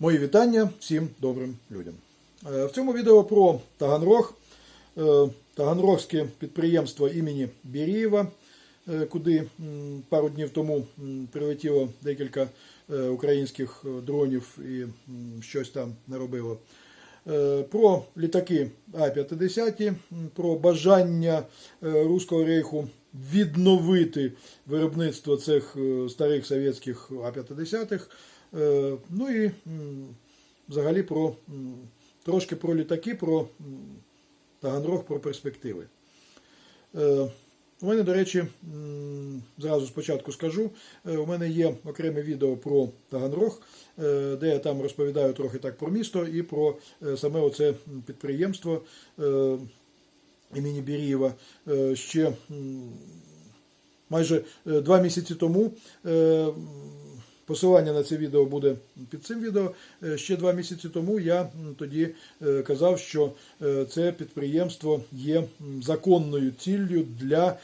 Мої вітання всім добрим людям. Е, В цьому відео про Таганрог, е, Таганрогське підприємство імені Бірієва, е, куди пару днів тому прилетіло декілька українських дронів і щось там наробило. Про літаки А-50, про бажання Руського рейху відновити виробництво цих старих совєтських А-50. Е, Ну і взагалі про трошки про літаки, про Таганрог, про перспективи. Е, У мене, до речі, зразу спочатку скажу, е, у мене є окреме відео про Таганрог, де я там розповідаю трохи так про місто і про саме оце підприємство імені Бірієва. Ще майже два місяці тому. Посилання на це відео буде під цим відео. Е, Ще два місяці тому я тоді е, казав, що е, це підприємство є законною ціллю для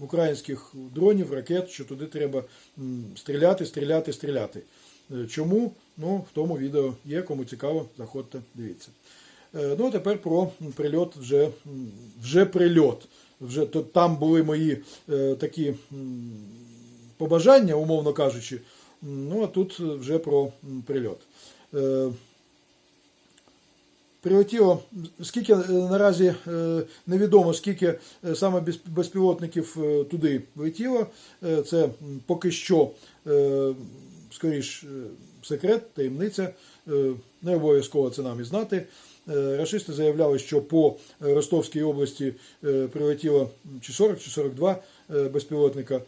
українських дронів, ракет, що туди треба стріляти, стріляти, стріляти. Чому? Ну, в тому відео є, кому цікаво, заходьте, дивіться. Ну, а тепер про прильот вже, вже прильот. Вже то, там були мої е, такі побажання, умовно кажучи. Ну, а тут вже про прильот. Е, Прилетіло, скільки е, наразі е, невідомо, скільки саме безпілотників туди летіло. Це поки що, скоріш, секрет, таємниця. Не обов'язково це нам і знати. Рашисти заявляли, що по Ростовській області прилетіло чи 40, чи 42 е, безпілотника. Е,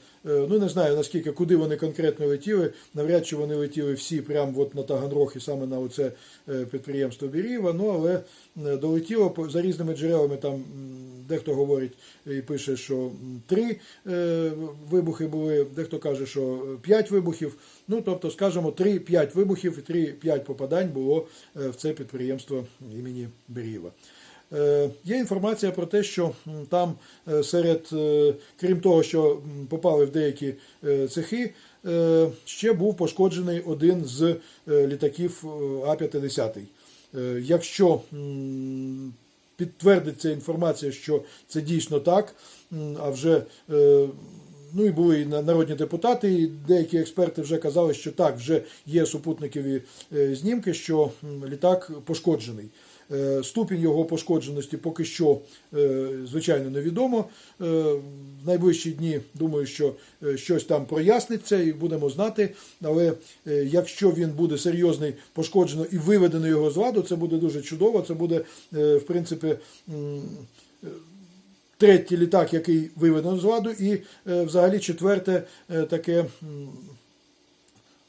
Ну не знаю наскільки, куди вони конкретно летіли. Навряд чи вони летіли всі прямо от на Таганрог і саме на оце е, підприємство Бірієва. Ну але е, долетіло за різними джерелами. Там дехто говорить і пише, що три е, вибухи були, дехто каже, що е, п'ять вибухів. Ну тобто, скажімо, 3-5 вибухів і 3-5 попадань було е, в це підприємство імені Бірієва. Е, Є інформація про те, що там е, серед, е, крім того, що попали в деякі цехи, ще був пошкоджений один з літаків е, А-50. Е, Якщо підтвердиться інформація, що це дійсно так, а вже Ну і були і народні депутати, і деякі експерти вже казали, що так, вже є супутникові знімки, що літак пошкоджений. Е, Ступінь його пошкодженості поки що, е, звичайно, невідомо. Е, В найближчі дні думаю, що щось там проясниться і будемо знати. Але якщо він буде серйозний пошкоджено і виведено його з ладу, це буде дуже чудово. Це буде, в принципі, третій літак, який виведено з ладу, і взагалі четверте таке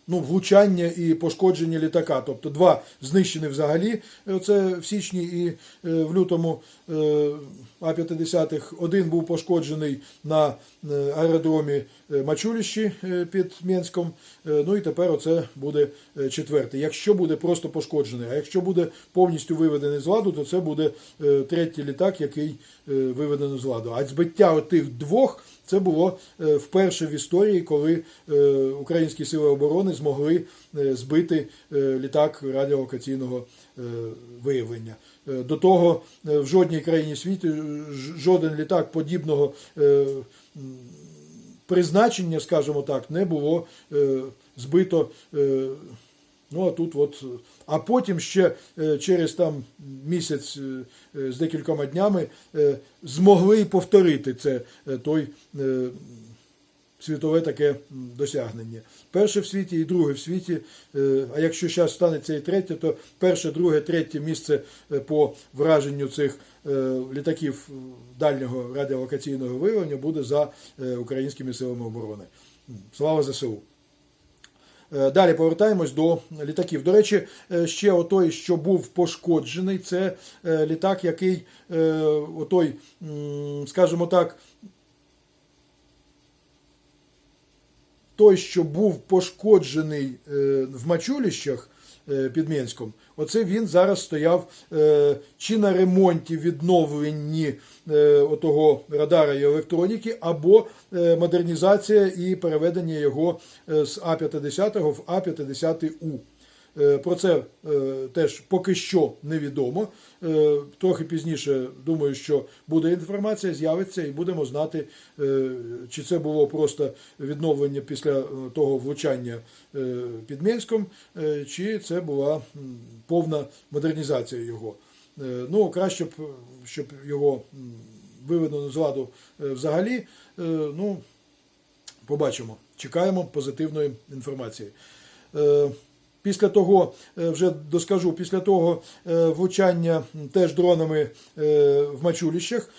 ну, влучання і пошкодження літака. Тобто два знищені взагалі. е, Це в січні і е, в лютому е, А-50. Один був пошкоджений на аеродромі Мачуліщі під Мінськом. Ну і тепер оце буде четвертий. Якщо буде просто пошкоджений, а якщо буде повністю виведений з ладу, то це буде третій літак, який виведений з ладу. А збиття отих двох це було е, вперше в історії, коли е, українські сили оборони змогли е, збити літак радіолокаційного виявлення. До того в жодній країні світу жоден літак подібного призначення, скажімо так, не було збито. Ну, а тут от, а потім ще е, через там місяць е, е, з декількома днями змогли повторити це той світове таке досягнення. Перше в світі і друге в світі. А якщо зараз станеться і третє, то перше, друге, третє місце по враженню цих літаків дальнього радіолокаційного виявлення буде за українськими силами оборони. Слава ЗСУ! Е, Далі повертаємось до літаків. До речі, е, ще отой, що був пошкоджений, це е, літак, який отой, скажімо так, той, що був пошкоджений в Мачуліщах під Мінськом, оце він зараз стояв е, чи на ремонті відновленні е, отого радара і електроніки, або е, модернізація і переведення його е, з А-50 в А-50У. Е, Про це е, теж поки що невідомо. Е, Трохи пізніше думаю, що буде інформація, з'явиться і будемо знати, чи це було просто відновлення після того влучання під Мінськом, чи це була повна модернізація його. Ну, краще б, щоб його виведено з ладу взагалі. Ну, побачимо. Чекаємо позитивної інформації. Після того, е, вже доскажу, після того е, влучання теж дронами е, в Мачуліщах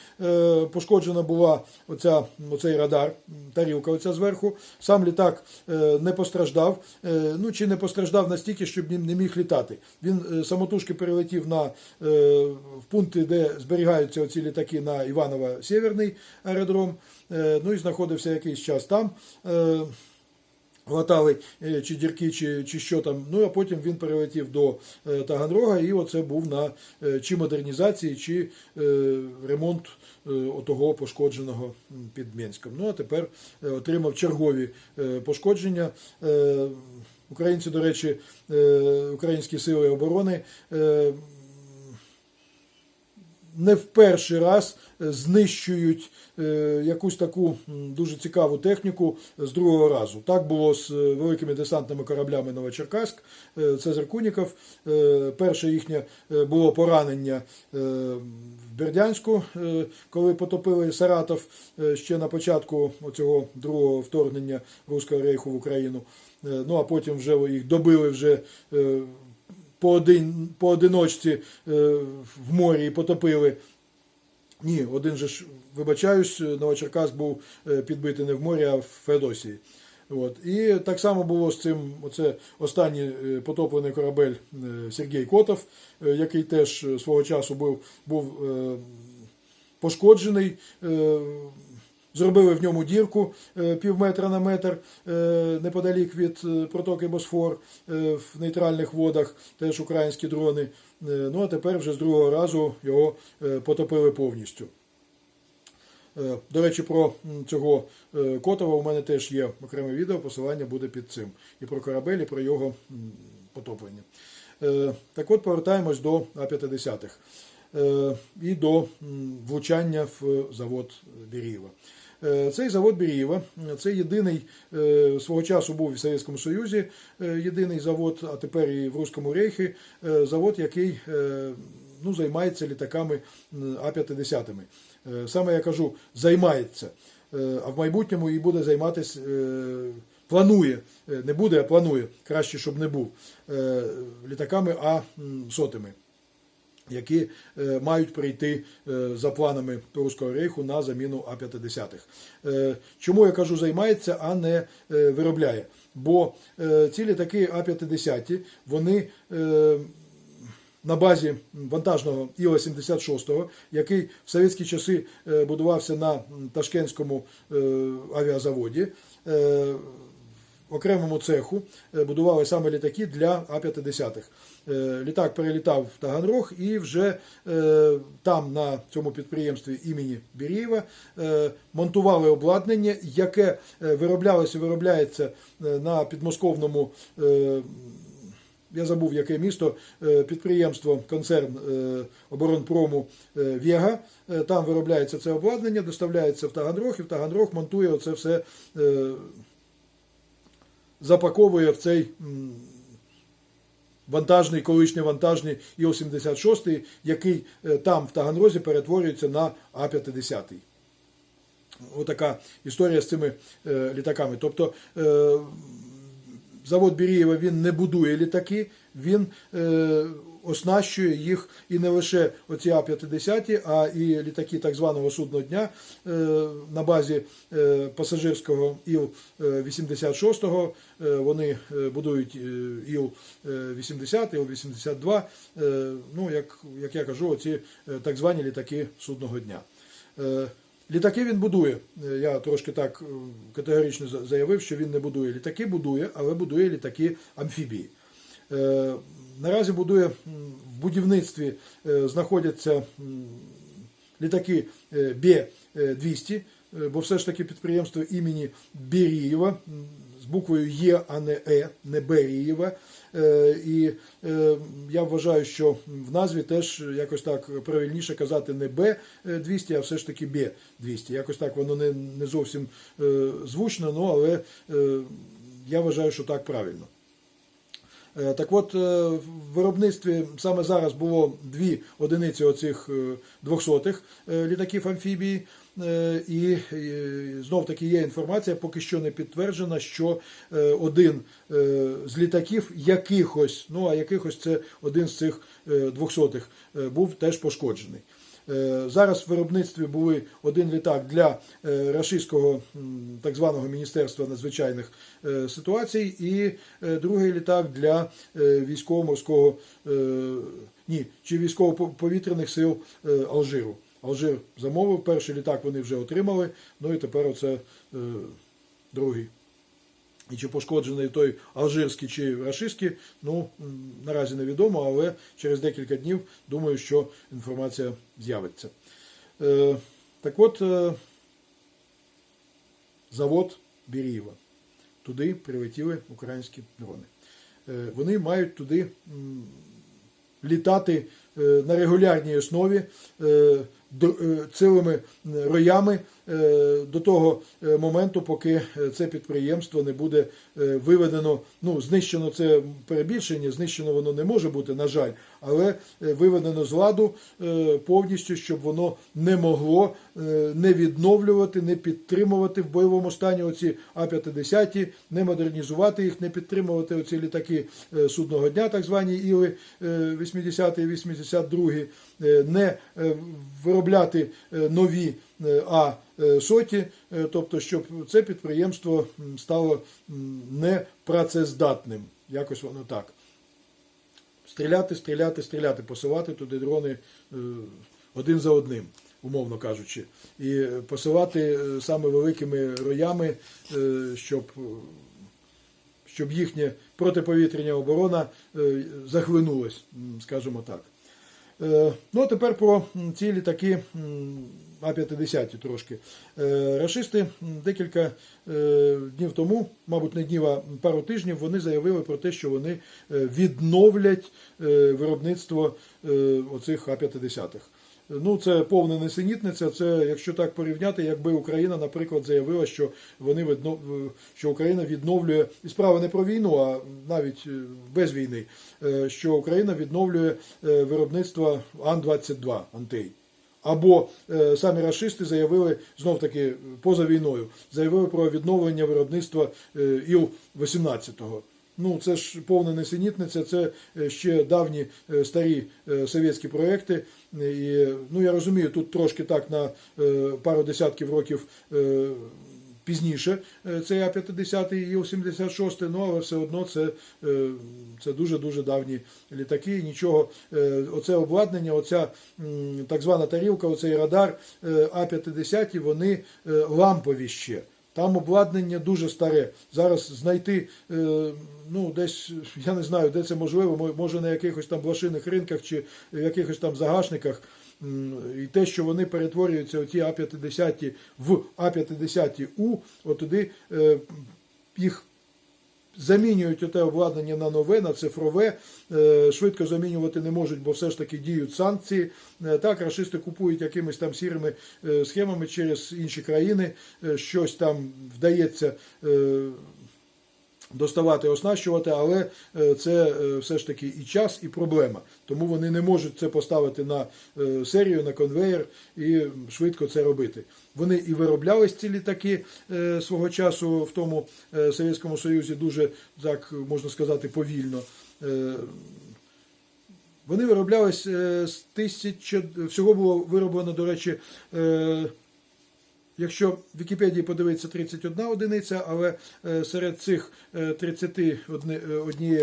пошкоджена була оця, оцей радар, тарілка оця зверху. Сам літак не постраждав. Ну чи не постраждав настільки, щоб він не міг літати. Він самотужки перелетів на в пункти, де зберігаються оці літаки на Іваново Сєвєрний аеродром. Ну і знаходився якийсь час там. Латали е, чи дірки, чи, чи що там. Ну а потім він перелетів до е, Таганрога, і оце був на е, чи модернізації, чи ремонт отого пошкодженого під Мінськом. Ну а тепер отримав чергові пошкодження. Українці, до речі, українські сили оборони. Не в перший раз знищують е, якусь таку дуже цікаву техніку з другого разу. Так було з е, великими десантними кораблями Новочеркаськ, е, Цезар Куніков. Е, Перше їхнє було поранення в Бердянську, коли потопили Саратов ще на початку цього другого вторгнення Руського рейху в Україну. Ну а потім вже їх добили вже. Поодин, поодиночці е, в морі і потопили. Ні, один же ж, вибачаюсь, Новочеркас був е, підбитий не в морі, а в Феодосії. От. І так само було з цим оце останній е, потоплений корабель Сергій Котов, який теж свого часу був, був пошкоджений. Зробили в ньому дірку е, пів метра на метр е, неподалік від е, протоки Босфор в нейтральних водах, теж українські дрони. Ну а тепер вже з другого разу його потопили повністю. До речі, про цього Котова у мене теж є окреме відео, посилання буде під цим. І про корабель, і про його потоплення. Так от повертаємось до А-50 е, і до влучання в завод Бірієва. Е, Цей завод Бірієва це єдиний е, свого часу був в Совєтському Союзі е, єдиний завод, а тепер і в Руському Рейхі завод, який ну, займається літаками А-50. Е, Саме я кажу, займається, а в майбутньому і буде займатися. Планує, не буде, а планує, краще, щоб не був літаками А сотими які е, мають прийти е, за планами Руського рейху на заміну А-50. Е, Чому я кажу займається, а не виробляє? Бо ці літаки А-50, вони на базі вантажного Іла-76, який в совєтські часи будувався на Ташкентському авіазаводі, окремому цеху е, будували саме літаки для А-50. Е, Літак перелітав в Таганрог і вже е, там, на цьому підприємстві імені Бірєєва, монтували обладнання, яке вироблялося виробляється на підмосковному. я забув, яке місто, підприємство, концерн оборонпрому Вєга. Там виробляється це обладнання, доставляється в Таганрог, і в Таганрог монтує оце все, запаковує в цей вантажний, колишній вантажний Іл-76, який е, там в Таганрозі перетворюється на А-50. Отака історія з цими е, літаками. Тобто е, завод Бірієва він не будує літаки, він оснащує їх і не лише оці А-50, а і літаки так званого судного дня е, на базі е, пасажирського Іл-86. Е, вони будують е, Іл-80, Іл-82. Е, ну, як, як я кажу, оці так звані літаки судного дня. Літаки він будує. Я трошки так категорично заявив, що він не будує літаки, будує, але будує літаки амфібії. Е, Наразі будує в будівництві е, знаходяться літаки е, Б-200, е, бо все ж таки підприємство імені Берієва з буквою Є, а не Е, не Берієва. І я вважаю, що в назві теж якось так правильніше казати не Б-200, а все ж таки Б-200. Якось так воно не, зовсім звучно, ну, але я вважаю, що так правильно. Е, Так от, е, в виробництві саме зараз було дві одиниці оцих двохсотих літаків амфібії. Е, І знов таки є інформація, поки що не підтверджена, що е, один е, з літаків якихось, ну а якихось це один з цих двохсотих, був теж пошкоджений. Е, Зараз в виробництві були один літак для е, рашистського так званого Міністерства надзвичайних е, ситуацій і другий літак для військово-морського ні, чи військово-повітряних сил Алжиру. Алжир замовив, перший літак вони вже отримали, ну і тепер оце другий. І чи пошкоджений той алжирський чи рашистський, ну наразі невідомо, але через декілька днів думаю, що інформація з'явиться. Е, так от, е, завод Бірієва. Туди прилетіли українські дрони. Е, вони мають туди м, літати е, на регулярній основі е, цілими роями е, до того е, моменту, поки е, це підприємство не буде е, виведено. Ну, знищено це перебільшення, знищено воно не може бути, на жаль, але е, виведено з ладу е, повністю, щоб воно не могло е, не відновлювати, не підтримувати в бойовому стані оці А-50, не модернізувати їх, не підтримувати оці літаки е, судного дня, так звані Іли е, 80 і 82, е, не е, виробляти е, нові е, А-соті, е, тобто, щоб це підприємство стало непрацездатним. Якось воно так. Стріляти, стріляти, стріляти, посилати туди дрони один за одним, умовно кажучи. І посилати саме великими роями, щоб, щоб їхня протиповітряна оборона захлинулась, скажімо так. Е, Ну, а тепер про цілі ці літаки А-50 трошки. Е, Рашисти декілька е, днів тому, мабуть, не днів, а пару тижнів, вони заявили про те, що вони відновлять виробництво оцих А-50. Ну, це повна несенітниця. Це, якщо так порівняти, якби Україна, наприклад, заявила, що вони відно- що Україна відновлює і справа не про війну, а навіть е, без війни, е, що Україна відновлює е, виробництво Ан-22 Антей. Або самі рашисти заявили знов таки поза війною, заявили про відновлення виробництва е, Іл-18. Ну, це ж повна несенітниця, це е, ще давні е, старі е, совєтські проекти. І, ну, я розумію, тут трошки так на пару десятків років пізніше е, цей А-50 і Іл-76, ну, але все одно це, це дуже-дуже давні літаки. Нічого, оце обладнання, оця так звана тарілка, оцей радар е, А-50, вони лампові ще. Там обладнання дуже старе. Зараз знайти, е, ну, десь, я не знаю, де це можливо, може на якихось там блошиних ринках чи в якихось там загашниках. І те, що вони перетворюються, оті А-50 в А-50У, отуди е, їх замінюють оте обладнання на нове, на цифрове. Е, Швидко замінювати не можуть, бо все ж таки діють санкції. Е, Так, рашисти купують якимись там сірими е, схемами через інші країни. Щось там вдається. Доставати, оснащувати, але е, це е, все ж таки і час, і проблема. Тому вони не можуть це поставити на е, серію, на конвейер і швидко це робити. Вони і вироблялись ці літаки свого часу в тому Совєтському Союзі дуже, так можна сказати, повільно. Вони вироблялись з тисячі, всього було вироблено, до речі, Якщо в Вікіпедії подивитися 31 одиниця, але е, серед цих е, 31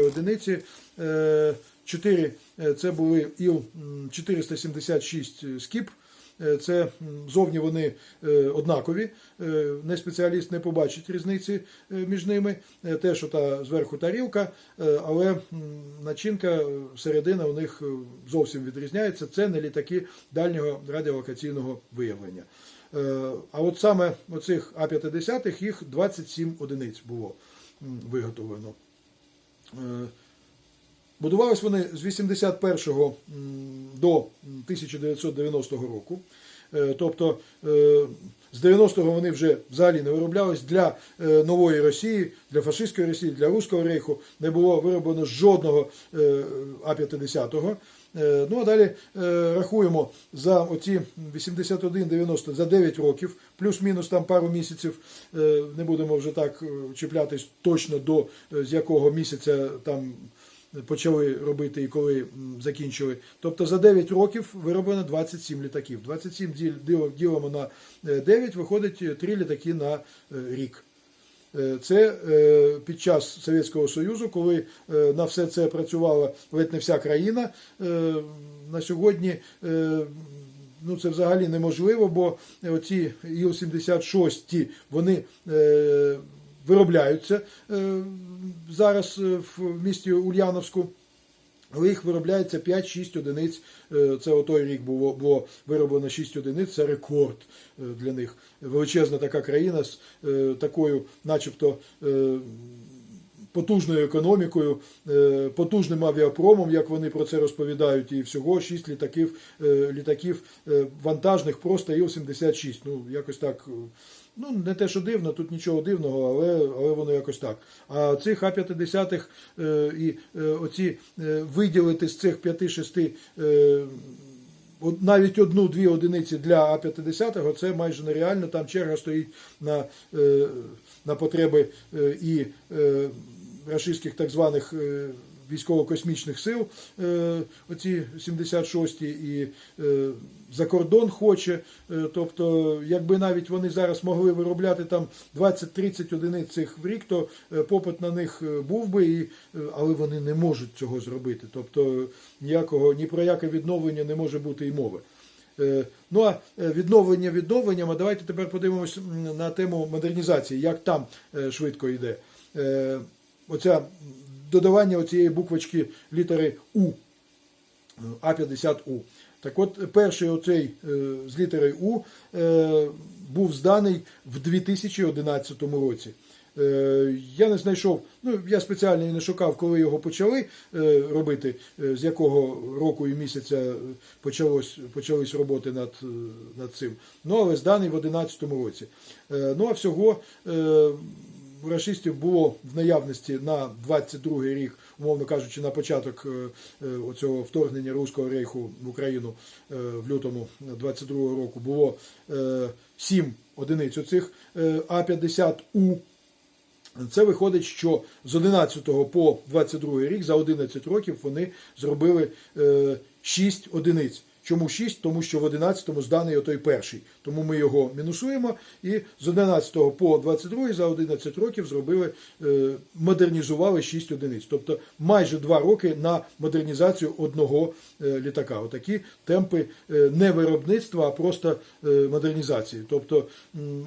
одиниці 4 це були Іл-476 скіп. Е, Це зовні вони е, однакові. Е, Не спеціаліст не побачить різниці е, між ними. Е, Те, що та зверху тарілка, е, але начинка е, середина у них е, зовсім відрізняється. Це не літаки дальнього радіолокаційного виявлення. Е, А от саме оцих А-50 їх 27 одиниць було виготовлено. Е, Будувались вони з 81 м, до 1990 року. Е, Тобто з 90-го вони вже взагалі не вироблялись для нової Росії, для фашистської Росії, для Руського рейху не було вироблено жодного е, А-50. Е, Ну а далі е, рахуємо за оці 81-90 за 9 років, плюс-мінус там пару місяців. Е, Не будемо вже так чіплятись точно до з якого місяця там почали робити і коли закінчили. Тобто за 9 років вироблено 27 літаків. 27 ділимо на е, 9, виходить 3 літаки на рік. Е, Це е, під час Совєтського Союзу, коли е, на все це працювала ледь не вся країна. На сьогодні ну, це взагалі неможливо, бо оці Іл-76 вони виробляються зараз в місті Ульяновську. Але їх виробляється 5-6 одиниць. Е, Це отой рік було, було вироблено 6 одиниць, це рекорд е, для них. Величезна така країна з е, такою, начебто, потужною економікою, потужним авіапромом, як вони про це розповідають, і всього 6 літаків, літаків вантажних, просто Іл-76. Ну, якось так. Ну, не те, що дивно, тут нічого дивного, але, але воно якось так. А цих А-50 е, і е, оці е, виділити з цих 5-6 е, навіть одну-дві одиниці для А-50 це майже нереально. Там черга стоїть на, е, на потреби е, і е, рашистських так званих е, військово-космічних сил, е, оці 76-ті, і е, за кордон хоче. Е, Тобто, якби навіть вони зараз могли виробляти там 20-30 одиниць цих в рік, то попит на них був би, і, але вони не можуть цього зробити. Тобто ніякого ні про яке відновлення не може бути і мови. Ну а відновлення відновленням, а давайте тепер подивимось на тему модернізації, як там швидко йде. Оця додавання оцієї буквочки літери У. А50У. Так от, перший оцей е, з літери У е, був зданий в 2011 році. Е, Я не знайшов, ну я спеціально не шукав, коли його почали е, робити, е, з якого року і місяця е, почалось, почались роботи над, е, над цим. Ну, але зданий в 2011 році. Е, Ну а всього е, рашистів було в наявності на 22 рік, умовно кажучи, на початок е, е, оцього вторгнення Руського рейху в Україну е, в лютому 22-го року було 7 одиниць оцих е, А-50У. Це виходить, що з 11 по 22 рік, за 11 років, вони зробили 6 одиниць. Чому 6? Тому що в 11-му зданий отой перший. Тому ми його мінусуємо. І з 11 по 22 за 11 років зробили, е, модернізували 6 одиниць. Тобто майже 2 роки на модернізацію одного е, літака. Отакі темпи е, не виробництва, а просто модернізації. Тобто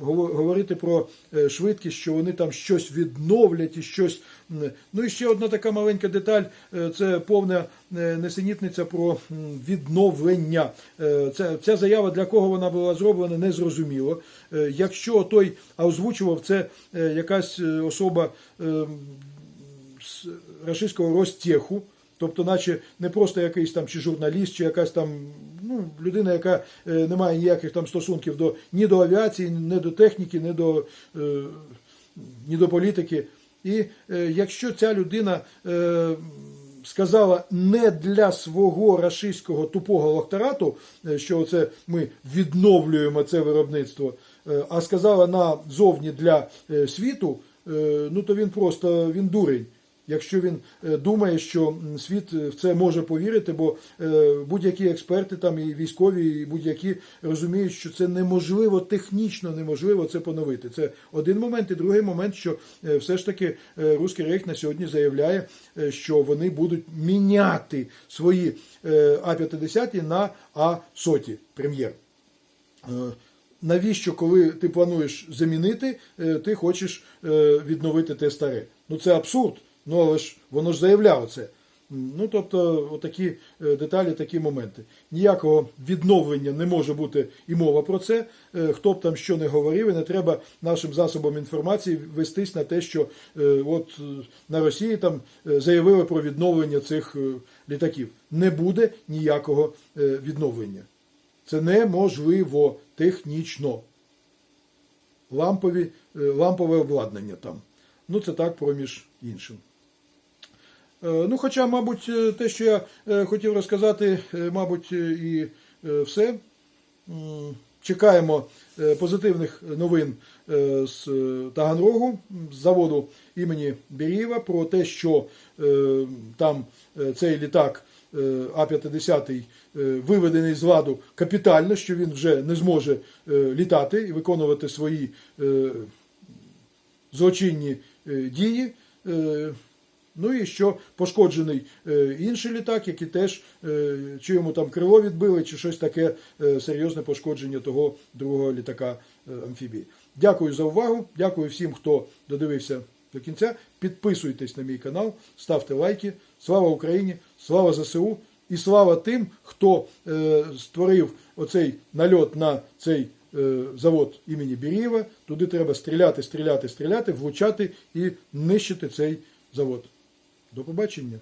говорити про швидкість, що вони там щось відновлять і щось. М, Ну і ще одна така маленька деталь е, це повна е, несенітниця про відновлення. Е, Це, ця заява для кого вона була зроблена, не зрозуміло. Е, Якщо той озвучував це е, якась е, особа е, з рашистського Ростеху, тобто, наче не просто якийсь там чи журналіст, чи якась там ну, людина, яка е, не має ніяких там стосунків до ні до авіації, ні до техніки, ні до, е, ні до політики. І е, якщо ця людина е, сказала не для свого рашистського тупого лохтарату, е, що це ми відновлюємо це виробництво, а сказала назовні для світу, ну то він просто він дурень. Якщо він е, думає, що світ е, в це може повірити, бо е, будь-які експерти, там і військові, і будь-які розуміють, що це неможливо, технічно неможливо це поновити. Це один момент, і другий момент, що все ж таки Руський рейх на сьогодні заявляє, що вони будуть міняти свої е, А-50 на А-100 прем'єр. Навіщо, коли ти плануєш замінити, ти хочеш відновити те старе? Ну це абсурд. Ну але ж воно ж заявляло це. Ну, тобто, отакі е, деталі, такі моменти. Ніякого відновлення не може бути і мова про це. Е, Хто б там що не говорив, і не треба нашим засобам інформації вестись на те, що е, от на Росії там заявили про відновлення цих літаків. Не буде ніякого відновлення. Це неможливо технічно. Лампові, лампове обладнання там. Ну, це так проміж іншим. Е, Ну, хоча, мабуть, е, те, що я е, хотів розказати, мабуть, і все. Чекаємо позитивних новин з Таганрогу, з заводу імені Берієва, про те, що там цей літак е, А-50 е, виведений з ладу капітально, що він вже не зможе літати і виконувати свої злочинні дії. Ну і що пошкоджений е, інший літак, який теж е, чи йому там крило відбили, чи щось таке е, серйозне пошкодження того другого літака амфібії. Дякую за увагу. Дякую всім, хто додивився до кінця. Підписуйтесь на мій канал, ставте лайки. Слава Україні! Слава ЗСУ! І слава тим, хто створив оцей нальот на цей завод імені Бірієва. Туди треба стріляти, стріляти, стріляти, влучати і нищити цей завод. До побачення.